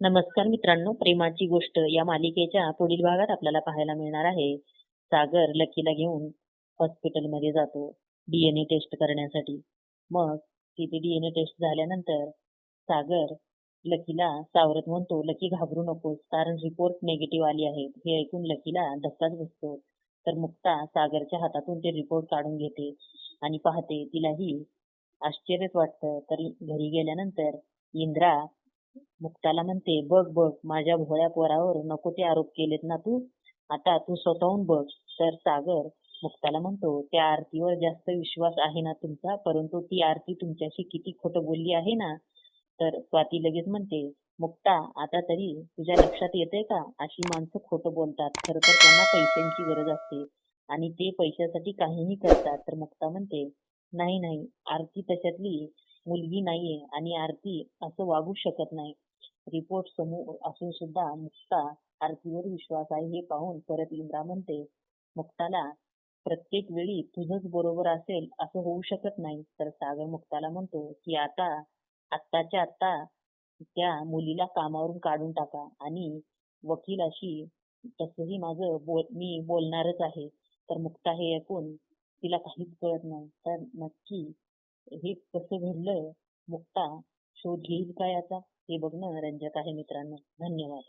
नमस्कार मित्रांनो प्रेमाची गोष्ट या मालिकेच्या पुढील भागात आपल्याला पाहायला मिळणार आहे. सागर लकीला घेऊन हॉस्पिटलमध्ये जातो डीएनए टेस्ट करण्यासाठी. मग तिथे डीएनए टेस्ट झाल्यानंतर सागर लकीला सावरत म्हणतो लकी घाबरू नकोस कारण रिपोर्ट निगेटिव्ह आली आहे. हे ऐकून लकीला धक्काच बसतो. तर मुक्ता सागरच्या हातातून ते रिपोर्ट काढून घेते आणि पाहते तिलाही आश्चर्यच वाटतं. तरी घरी गेल्यानंतर इंद्रा मुक्ताला म्हणते बघ बघ माझ्या भोळ्या पोरावर नको ते आरोप केलेत ना तू. आता तू स्वतःहून बघ तर सागर. मुक्ताला म्हणतो त्या आरतीवर जास्त विश्वास आहे ना तुमचा? परंतु ती आरती तुमच्याशी किती खोटं बोलली आहे ना? तर स्वाती लगेच म्हणते मुक्ता आता तरी तुझ्या लक्षात येते का? अशी माणसं खोटं बोलतात. खरं तर त्यांना पैशांची गरज असते आणि ते पैशासाठी काहीही करतात. तर मुक्ता म्हणते नाही नाही आरती तशातली मुलगी नाहीये आणि आरती असं वागू शकत नाही. रिपोर्ट समूह असून सुद्धा मुक्ता आरतीवर विश्वास आहे हे पाहून परत इंद्रा म्हणते मुक्ताला प्रत्येक वेळी तुझंच बरोबर असेल असं होऊ शकत नाही. तर सागर मुक्ताला म्हणतो की आता आत्ताच्या आत्ता त्या मुलीला कामावरून काढून टाका आणि वकिलाशी तसंही माझं बोल मी बोलणारच आहे. तर मुक्ता हे ऐकून तिला काहीच कळत नाही. तर नक्की हे कसं घडलं? मुक्ता शोध घेईल का याचा? हे बघणं रंजक आहे मित्रांनो. धन्यवाद.